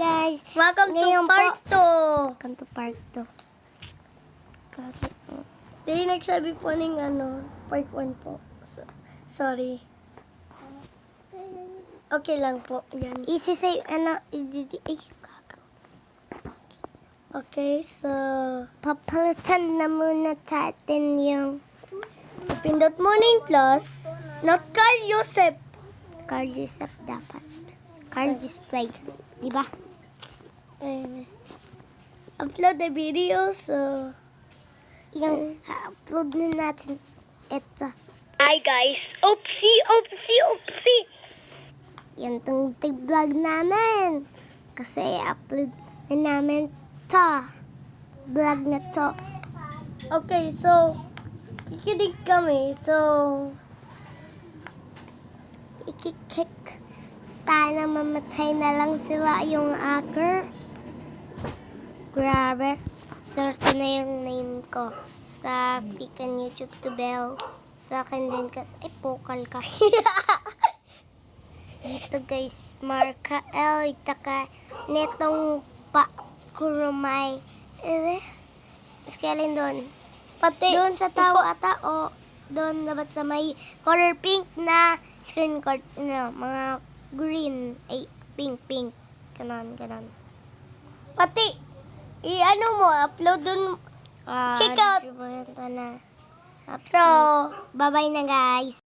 guys. Welcome Ngayon to part 2. Welcome to part 2. Kagi. Di nagsabi po ng ano, part 1 po. So, sorry. Okay lang po. Yan. Easy say, ano, i- ay, gago. Okay, so... Papalitan na muna natin yung Pindot morning class. Not Carl Joseph. Carl Joseph dapat. Carl Display. Di ba? Ayun. Upload the video, so... Yung upload na natin ito. Hi guys! Oopsie! Oopsie! Oopsie! Yan tong vlog namin. Kasi upload na namin to. Vlog na to. Okay, so... Kikinig kami, so... Ikikik. Sana mamatay na lang sila yung hacker. Grabe. Swerte na yung name ko. Sa Pican YouTube to Bell. Sa akin din kasi, ay, pokal ka. Dito guys, Marka L. Itaka, netong pa, kurumay. Eh, Scaling doon. Pati... Doon sa tao ata o doon dapat sa may color pink na screen card, ano, mga green, ay, pink, pink. Ganon, ganon. Pati... I-ano mo, upload dun... Ah, Check out. So... Bye-bye na guys.